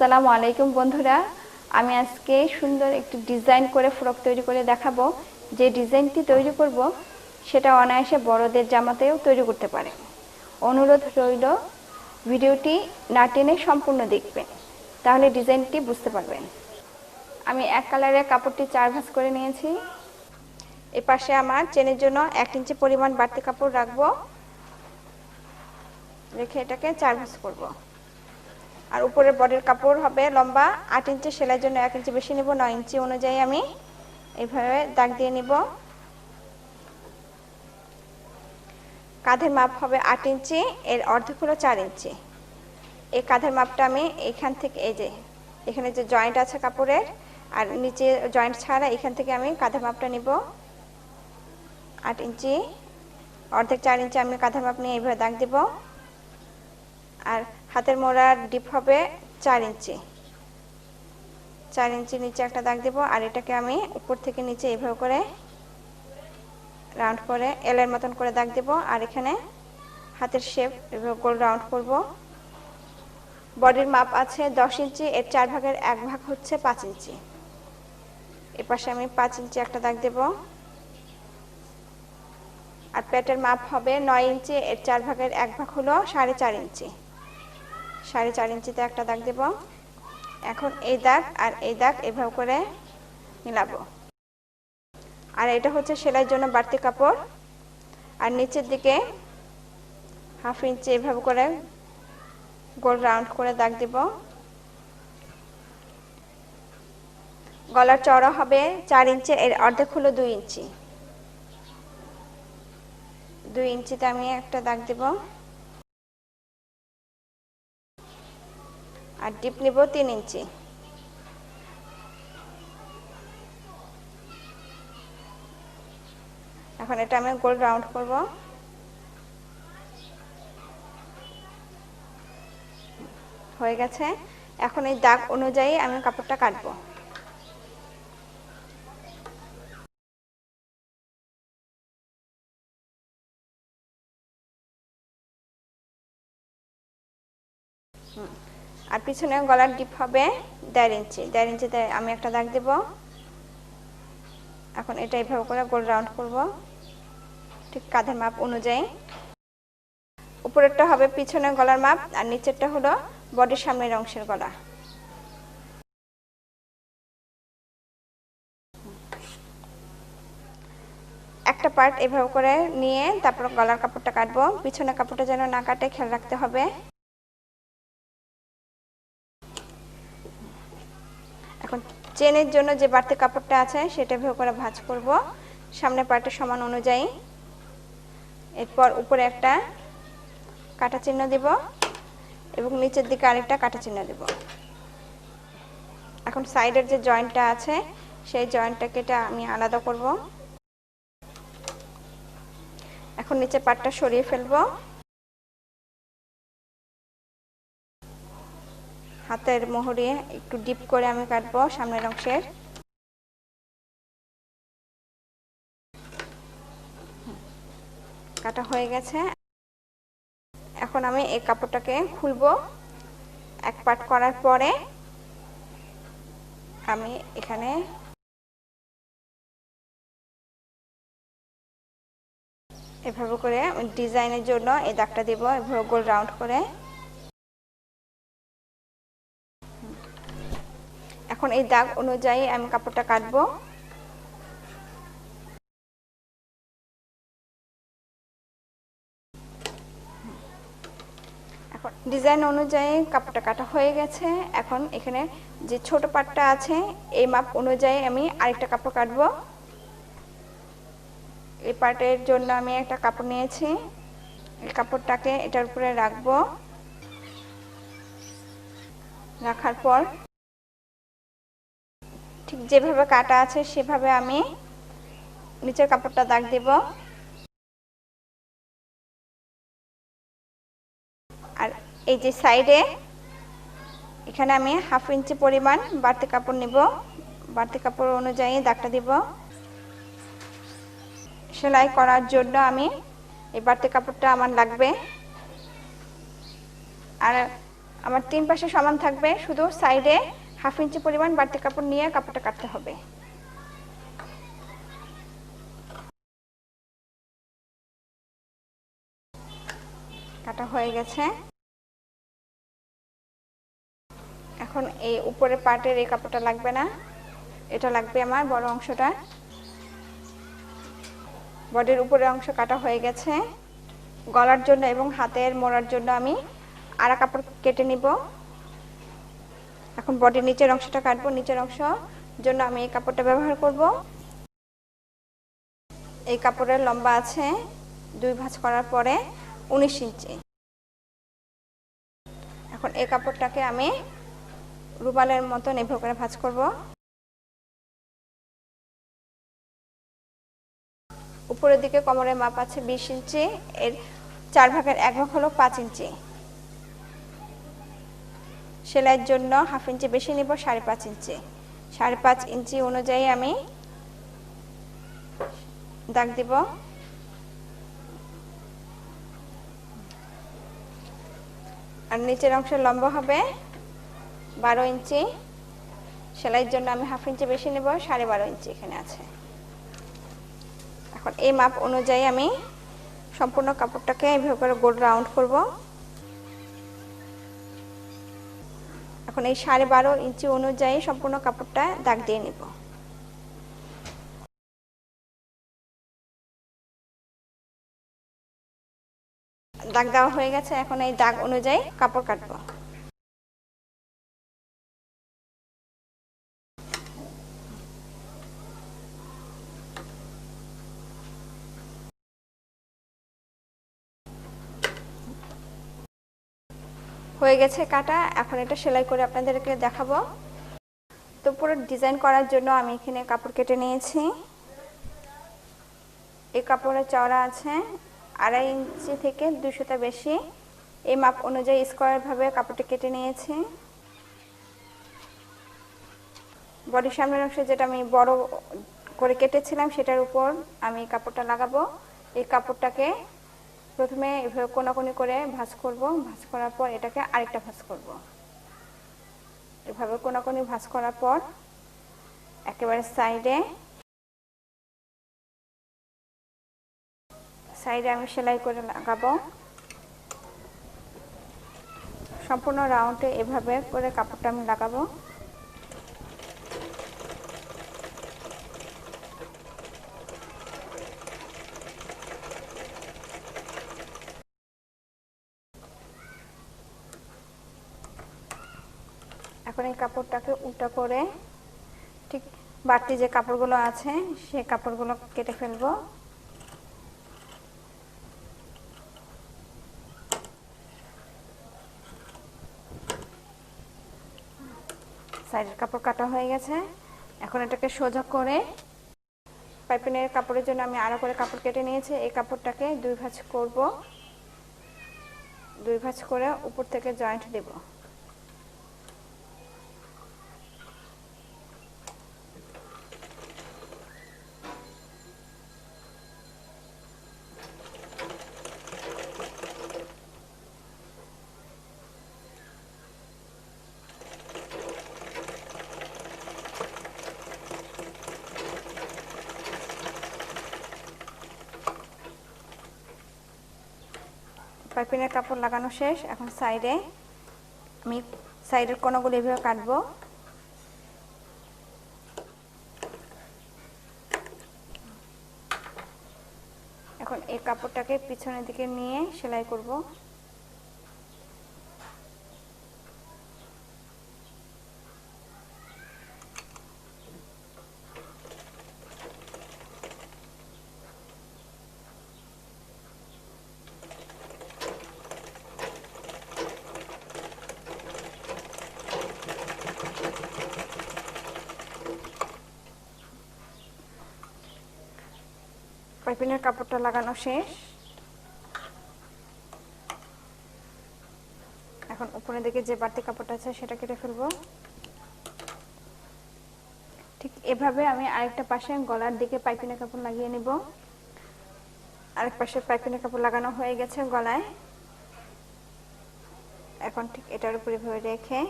আসসালামু আলাইকুম বন্ধুরা। আমি আজকে সুন্দর একটি ডিজাইন করে ফ্রক তৈরি করে দেখাবো। যে ডিজাইনটি তৈরি করব, সেটা অনায়াসে বড়দের জামাতেও তৈরি করতে পারে। অনুরোধ রইল, ভিডিওটি না টেনে সম্পূর্ণ দেখবেন, তাহলে ডিজাইনটি বুঝতে পারবেন। আমি এক কালারের কাপড়টি চার ভাঁজ করে নিয়েছি। এ পাশে আমার চেনের জন্য এক ইঞ্চি পরিমাণ বাড়তি কাপড় রাখব। রেখে এটাকে চার ভাঁজ করব। আর উপরের বডির কাপড় হবে লম্বা আট ইঞ্চি সেলাইয়ের জন্য এক ইঞ্চি বেশি নেব, নয় ইঞ্চি অনুযায়ী আমি এইভাবে দাগ দিয়ে নিব। কাঁধের মাপ হবে আট ইঞ্চি, এর অর্ধেক হলো চার ইঞ্চি। এই কাঁধের মাপটা আমি এখান থেকে, এই যে, এখানে যে জয়েন্ট আছে কাপড়ের, আর নিচে জয়েন্ট ছাড়া এখান থেকে আমি কাঁধের মাপটা নিব। আট ইঞ্চি, অর্ধেক চার ইঞ্চি আমি কাঁধের মাপ নিয়ে এইভাবে দাগ দিব। আর হাতের মোড়ার ডিপ হবে চার ইঞ্চি। চার ইঞ্চি নিচে একটা দাগ দেব আর এটাকে আমি উপর থেকে নিচে এইভাবে করে রাউন্ড করে এলের মতন করে দাগ দেব আর এখানে হাতের শেপ এভাবে গোল রাউন্ড করব। বডির মাপ আছে দশ ইঞ্চি, এর চার ভাগের এক ভাগ হচ্ছে পাঁচ ইঞ্চি। এ পাশে আমি পাঁচ ইঞ্চি একটা দাগ দেব। আর পেটের মাপ হবে নয় ইঞ্চি, এর চার ভাগের এক ভাগ হলো সাড়ে চার ইঞ্চি। সাড়ে চার ইঞ্চিতে একটা দাগ দেব। এখন এই দাগ আর এই দাগ এভাবে করে মিলাবো। আর এটা হচ্ছে সেলাইয়ের জন্য বাড়তি কাপড়। আর নিচের দিকে হাফ ইঞ্চি এভাবে করে গোল রাউন্ড করে দাগ দিব। গলার চড়া হবে চার ইঞ্চি, এর অর্ধেক হলো দুই ইঞ্চি। দুই ইঞ্চিতে আমি একটা দাগ দেবো। আর ডিপ নিব তিন ইঞ্চি। এখন এটা আমি গোল রাউন্ড করব। হয়ে গেছে। এখন এই দাগ অনুযায়ী আমি কাপড়টা কাটবো। হুম। আর পিছনে গলার ডিপ হবে দেড় ইঞ্চি। দেড় ইঞ্চিতে আমি একটা দাগ দেব। এখন এটা এইভাবে করে গোল রাউন্ড করব। ঠিক কাঁধের মাপ অনুযায়ী। উপরেরটা হবে পিছনে গলার মাপ আর নিচেরটা হলো বডির সামনের অংশের গলা। একটা পার্ট এভাবে করে নিয়ে তারপর গলার কাপড়টা কাটবো। পিছনে কাপড়টা যেন না কাটে, খেয়াল রাখতে হবে। এখন চেনের জন্য যে বাড়তি কাপড়টা আছে সেটা ভেবে করে ভাঁজ করব। সামনে পার্টের সমান অনুযায়ী। এরপর উপরে একটা কাটা চিহ্ন দিব এবং নিচের দিকে আরেকটা কাটা চিহ্ন দিব। এখন সাইডের যে জয়েন্টটা আছে, সেই জয়েন্টটাকে এটা আমি আলাদা করব। এখন নিচে পাটটা সরিয়ে ফেলব। হাতের মোহরে একটু ডিপ করে আমি কাটবো সামনের অংশের। কাটা হয়ে গেছে। এখন আমি এই কাপড়টাকে খুলবো। এক পাট করার পরে আমি এখানে এভাবে করে ডিজাইনের জন্য এই দাগটা দেবো, এভাবে গোল রাউন্ড করে। এখন এই দাগ অনুযায়ী আমি কাপড়টা কাটবো। এখন ডিজাইন অনুযায়ী কাপড়টা কাটা হয়ে গেছে। এখন এখানে যে ছোট পাটটা আছে, এই মাপ অনুযায়ী আমি আরেকটা কাপড় কাটবো। এই পাটের জন্য আমি একটা কাপড় নিয়েছি। এই কাপড়টাকে এটার উপরে রাখব। রাখার পর ঠিক যেভাবে কাটা আছে, সেভাবে আমি নিচের কাপড়টা দাগ দেব। আর এই যে সাইডে, এখানে আমি হাফ ইঞ্চি পরিমাণ বাড়তি কাপড় নিব। বাড়তি কাপড় অনুযায়ী দাগটা দিব। সেলাই করার জন্য আমি এই বাড়তি কাপড়টা আমার লাগবে। আর আমার তিন পাশে সমান থাকবে, শুধু সাইডে হাফ ইঞ্চি পরিমাণ বাড়তি কাপড় নিয়ে কাপড়টা কাটতে হবে। কাটা হয়ে গেছে। এখন এই উপরে পাটের এই কাপড়টা লাগবে না। এটা লাগবে আমার বড় অংশটা। বডির উপরের অংশ কাটা হয়ে গেছে। গলার জন্য এবং হাতের মোড়ার জন্য আমি আড়া কাপড় কেটে নিব। এখন বডির নিচের অংশটা কাটবো, নিচের অংশ জন্য আমি এই কাপড়টা ব্যবহার করব। এই কাপড়ের লম্বা আছে দুই ভাঁজ করার পরে উনিশ ইঞ্চি। এখন এই কাপড়টাকে আমি রুমালের মতন এভাবে করে ভাঁজ করব। উপরের দিকে কোমরের মাপ আছে বিশ ইঞ্চি, এর চার ভাগের এক ভাগ হলো পাঁচ ইঞ্চি। সেলাইয়ের জন্য হাফ ইঞ্চি বেশি নিব সাড়ে পাঁচ ইঞ্চি। সাড়ে পাঁচ ইঞ্চি অনুযায়ী আমি দাগ দিব। আর নিচের অংশ লম্বা হবে, বারো ইঞ্চি। সেলাইয়ের জন্য আমি হাফ ইঞ্চি বেশি নেব, সাড়ে বারো ইঞ্চি এখানে আছে। এখন এই মাপ অনুযায়ী আমি সম্পূর্ণ কাপড়টাকে এভাবে করে গোল রাউন্ড করব। এখন এই সাড়ে বারো ইঞ্চি অনুযায়ী সম্পূর্ণ কাপড়টা দাগ দিয়ে নিব। দাগ দেওয়া হয়ে গেছে, এখন এই দাগ অনুযায়ী কাপড় কাটবো। হয়ে গেছে কাটা। এখন এটা সেলাই করে আপনাদেরকে দেখাবো। তো পুরো ডিজাইন করার জন্য আমি এখানে কাপড় কেটে নিয়েছি। এই কাপড়ের চওড়া আছে, আড়াই ইঞ্চি থেকে দুশোটা বেশি। এই মাপ অনুযায়ী স্কোয়ারভাবে কাপড়টা কেটে নিয়েছি। বডির সামনের অংশে যেটা আমি বড় করে কেটেছিলাম, সেটার উপর আমি কাপড়টা লাগাবো। এই কাপড়টাকে প্রথমে এভাবে কোনাকুনি করে ভাঁজ করব। ভাঁজ করার পর এটাকে আরেকটা ভাঁজ করব। এভাবে কোনাকুনি ভাঁজ করার পর একেবারে সাইডে সাইডে আমি সেলাই করে লাগাবো। সম্পূর্ণ রাউন্ডে এভাবে করে কাপড়টা আমি লাগাবো। এখন এই কাপড়টাকে উল্টা করে ঠিক বাড়তি যে কাপড়গুলো আছে, সে কাপড়গুলো কেটে ফেলব। সাইডের কাপড় কাটা হয়ে গেছে। এখন এটাকে সোজা করে পাইপিনের কাপড়ের জন্য আমি আরও করে কাপড় কেটে নিয়েছি। এই কাপড়টাকে দুই ভাঁজ করব। দুই ভাঁজ করে উপর থেকে জয়েন্ট দেবো। পাইপিনের কাপড় লাগানো শেষ, এখন সাইডে আমি সাইডের কোনাগুলো এভাবে কাটবো। এখন এই কাপড়টাকে পিছনের দিকে নিয়ে সেলাই করব। পাইপিনের কাপড়টা লাগানো শেষ। এখন উপরের দিকে যে বাড়তি কাপড়টা আছে সেটা কেটে ফেলব। ঠিক এভাবে আমি আরেকটা পাশে গলার দিকে পাইপিনের কাপড় লাগিয়ে নিব। আরেক পাশে পাইপিনের কাপড় লাগানো হয়ে গেছে গলায়। এখন ঠিক এটার উপরে এভাবে রেখে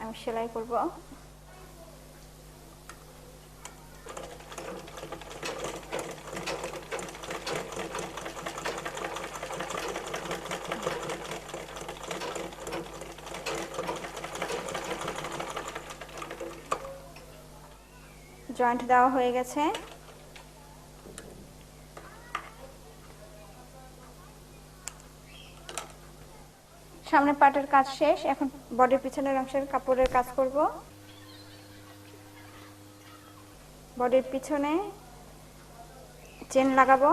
আমি সেলাই করব। জয়েন্ট দেওয়া হয়ে গেছে। সামনে পাটের কাজ শেষ, এখন বডির পিছনের অংশের কাপড়ের কাজ করব। বডির পিছনে চেন লাগাবো।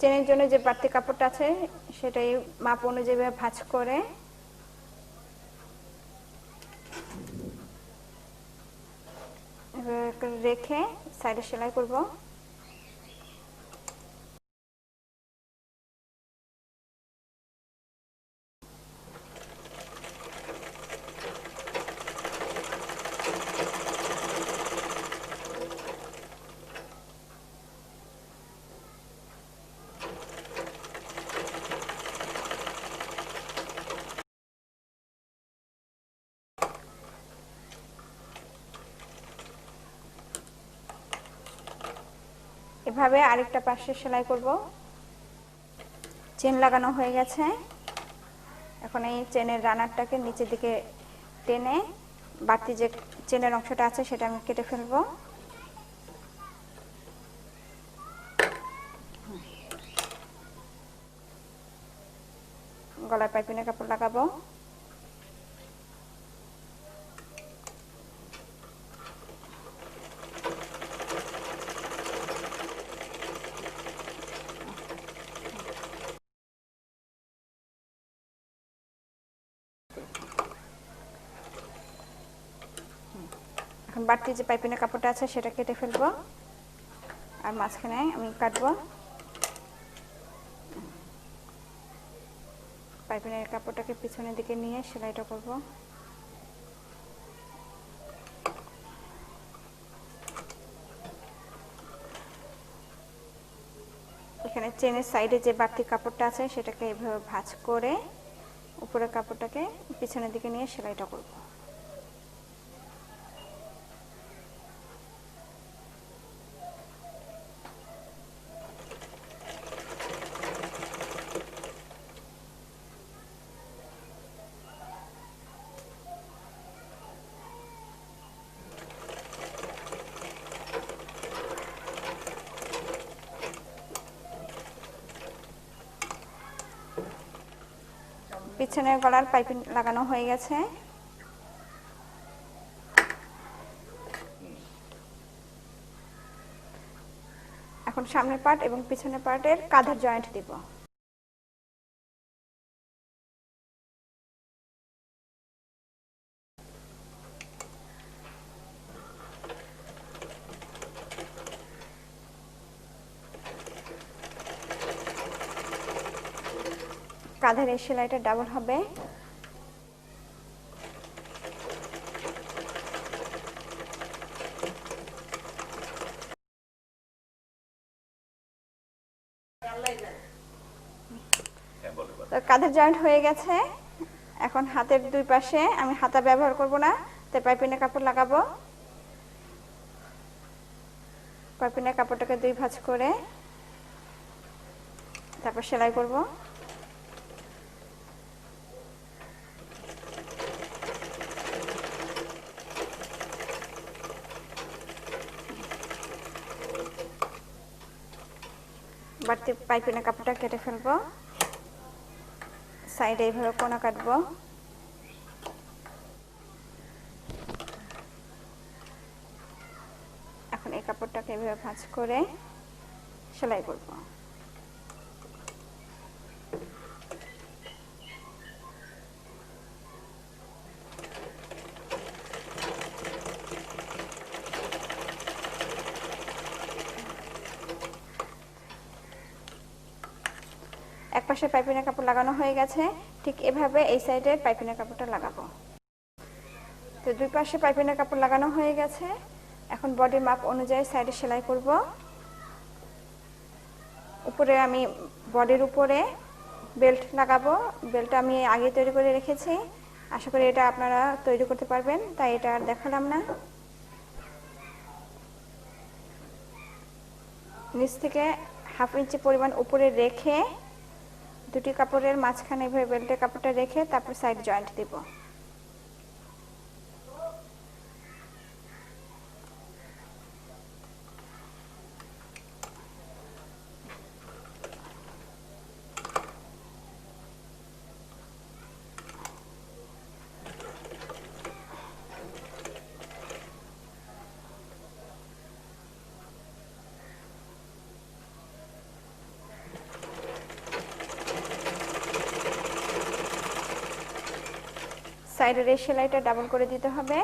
চেনের জন্য যে বাড়তি কাপড়টা আছে, সেটাই মাপ অনুযায়ী ভাঁজ করে রেখে সাইডে সেলাই করব। এভাবে আরেকটা পাশে সেলাই করব। চেন লাগানো হয়ে গেছে। এখন এই চেনের রানারটাকে নিচের দিকে টেনে বাড়তি যে চেনের অংশটা আছে সেটা আমি কেটে ফেলব। গলায় পাইপিনের কাপড় লাগাবো। এখন বাড়তি যে পাইপিনের কাপড়টা আছে সেটা কেটে ফেলব। আর মাঝখানে আমি কাটবো। পাইপিনের কাপড়টাকে পিছনের দিকে নিয়ে সেলাইটা করব। এখানে চেনের সাইডে যে বাড়তি কাপড়টা আছে সেটাকে এভাবে ভাঁজ করে উপরের কাপড়টাকে পিছনের দিকে নিয়ে সেলাইটা করব। পিছনের গলার পাইপিং লাগানো হয়ে গেছে। এখন সামনের পার্ট এবং পিছনের পার্টের কাঁধের জয়েন্ট দিব। কাঁধের এই সেলাইটা ডাবল হবে। তো কাঁধের জয়েন্ট হয়ে গেছে। এখন হাতের দুই পাশে আমি হাতা ব্যবহার করব না তাই পাইপিনের কাপড় লাগাবো। পাইপিনের কাপড়টাকে দুই ভাঁজ করে তারপর সেলাই করব। বাড়তি পাইপিনের কাপড়টা কেটে ফেলব। সাইডে এইভাবে কোনা কাটবো। এখন এই কাপড়টাকে এইভাবে ভাঁজ করে সেলাই করব এক পাশে পাইপিনের কাপড় লাগানো হয়ে গেছে। ঠিক এভাবে এই সাইডে পাইপিনের কাপড়টা লাগাবো। তো দুই পাশে পাইপিনের কাপড় লাগানো হয়ে গেছে। এখন বডির মাপ অনুযায়ী সাইডে সেলাই করব। উপরে আমি বডির উপরে বেল্ট লাগাবো। বেল্ট আমি আগে তৈরি করে রেখেছি। আশা করি এটা আপনারা তৈরি করতে পারবেন, তাই এটা আর দেখালাম না। নিচ থেকে হাফ ইঞ্চি পরিমাণ উপরে রেখে দুটি কাপড়ের মাঝখানে এভাবে বেল্টের কাপড়টা রেখে তারপর সাইড জয়েন্ট দিব। সাইডের এই সেলাইটা ডাবল করে দিতে হবে।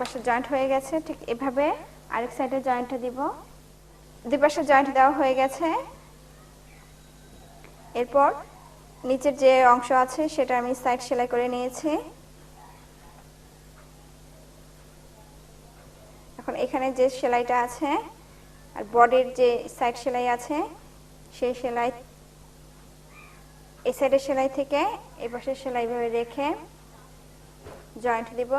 পাশে জয়েন্ট হয়ে গেছে, ঠিক এভাবে। আরেক সাইডে জয়েন্টটা দিব। দুই পাশে জয়েন্ট দেওয়া হয়ে গেছে। এরপর নিচের যে অংশ আছে সেটা আমি সাইড সেলাই করে নিয়েছি। এখন এখানে যে সেলাইটা আছে আর বডির যে সাইড সেলাই আছে, সেই সেলাই, এই সাইডের সেলাই থেকে এই পাশের সেলাই ভাবে রেখে জয়েন্ট দিব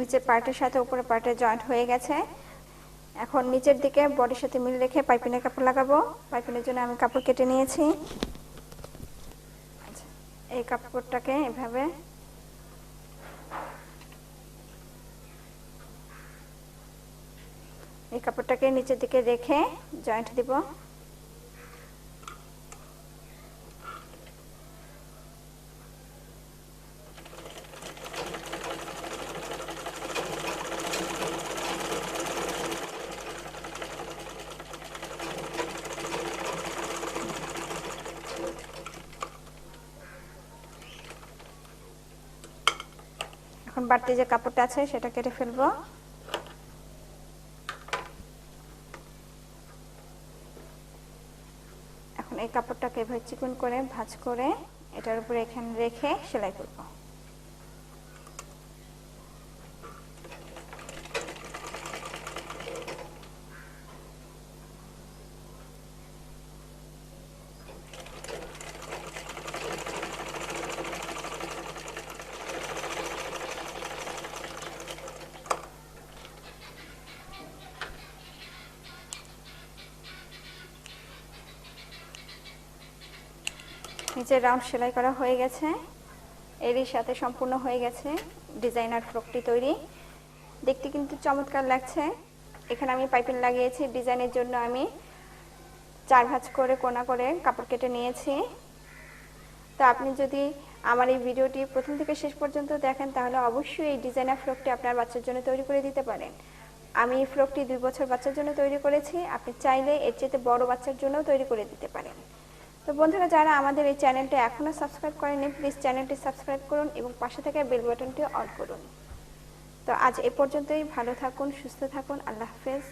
নিচের পার্টের সাথে উপরের পার্টের জয়েন্ট হয়ে গেছে। এখন নিচের দিকে বডির সাথে মিল রেখে পাইপিনের কাপড় লাগাবো। পাইপিনের জন্য আমি কাপড় কেটে নিয়েছি। আচ্ছা, এই কাপড়টাকে এভাবে এই কাপড়টাকে নিচের দিকে রেখে জয়েন্ট দিব। বাড়তি যে কাপড়টা আছে সেটা কেটে ফেলব। এখন এই কাপড়টাকে এভাবে চিকন করে, ভাজ করে এটার উপরে এখানে রেখে সেলাই করব। নিচের রাউন্ড সেলাই করা হয়ে গেছে। এরই সাথে সম্পূর্ণ হয়ে গেছে ডিজাইনার ফ্রকটি তৈরি। দেখতে কিন্তু চমৎকার লাগছে। এখানে আমি পাইপিং লাগিয়েছি। ডিজাইনের জন্য আমি চার ভাঁজ করে কোনা করে কাপড় কেটে নিয়েছি। তো আপনি যদি আমার এই ভিডিওটি প্রথম থেকে শেষ পর্যন্ত দেখেন, তাহলে অবশ্যই এই ডিজাইনার ফ্রকটি আপনার বাচ্চার জন্য তৈরি করে দিতে পারেন। আমি এই ফ্রকটি দুই বছর বাচ্চার জন্য তৈরি করেছি। আপনি চাইলে এর চেয়ে বড় বাচ্চার জন্যও তৈরি করে দিতে পারেন। তো বন্ধুরা, যারা আমাদের এই চ্যানেলটি এখনও সাবস্ক্রাইব করেনি প্লিজ চ্যানেলটি সাবস্ক্রাইব করুন এবং পাশে থাকা বেল বাটনটি অন করুন। তো আজ এ পর্যন্তই, ভালো থাকুন, সুস্থ থাকুন, আল্লাহ হাফেজ।